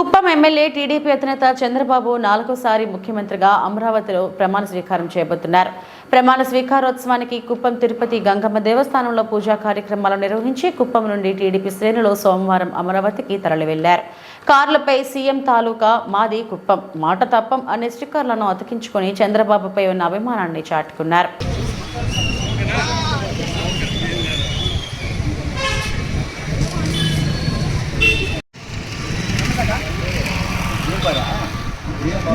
Kuppam MLA TDP అధినేత చంద్రబాబు నాలుగోసారి ముఖ్యమంత్రిగా అమరావతిలో ప్రమాణ స్వీకారం చేయబోతున్నారు. ప్రమాణ స్వీకారోత్సవానికి కుప్పం తిరుపతి గంగమ్మ దేవస్థానంలో పూజా కార్యక్రమాలు నిర్వహించి కుప్పం నుండి టీడీపీ శ్రేణులు సోమవారం అమరావతికి తరలివెళ్ళారు. కార్లపై సీఎం తాలూకా మాది కుప్పం మాట తప్పం అనే స్టిక్కర్లను అతికించుకొని చంద్రబాబుపై ఉన్న అభిమానాన్ని చాటుకున్నారు. 할 거야.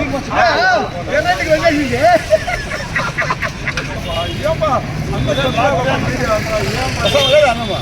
뭐 아, 아, 연예인이 연예인인데. 이 양반. 안 가져. 이 양반. 이 양반.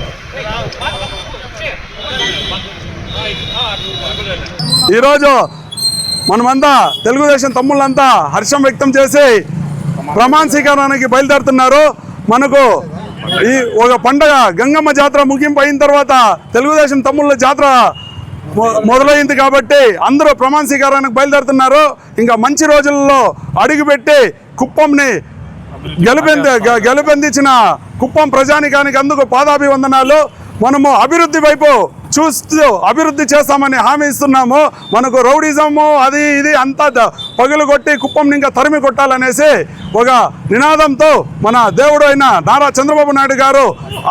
ఈరోజు మనమంతా తెలుగుదేశం తమ్ముళ్ళంతా హర్షం వ్యక్తం చేసి ప్రమాణ స్వీకారానికి బయలుదేరుతున్నారు. మనకు ఈ ఒక పండగ గంగమ్మ జాతర ముగింపు అయిన తర్వాత తెలుగుదేశం తమ్ముళ్ళ జాతర మొ- మొదలైంది కాబట్టి అందరూ ప్రమాణ స్వీకారానికి బయలుదేరుతున్నారు. ఇంకా మంచి రోజుల్లో అడుగుపెట్టి కుప్పంని గెలుపెంది గెలుపొందించిన కుప్పం ప్రజానికానికి అందుకు పాదాభివందనాలు. మనము అభివృద్ధి వైపు చూస్తూ అభివృద్ధి చేస్తామని హామీ ఇస్తున్నాము. మనకు రౌడిజము అది ఇది అంతా పగులు కొట్టి కుప్పం ఇంకా తరిమి కొట్టాలనేసి ఒక నినాదంతో మన దేవుడు అయిన నారా చంద్రబాబు నాయుడు గారు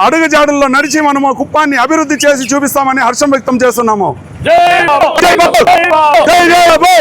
అడుగుజాడుల్లో నడిచి మనము కుప్పాన్ని అభివృద్ధి చేసి చూపిస్తామని హర్షం వ్యక్తం చేస్తున్నాము. జై బాబు! జై జై బాబు!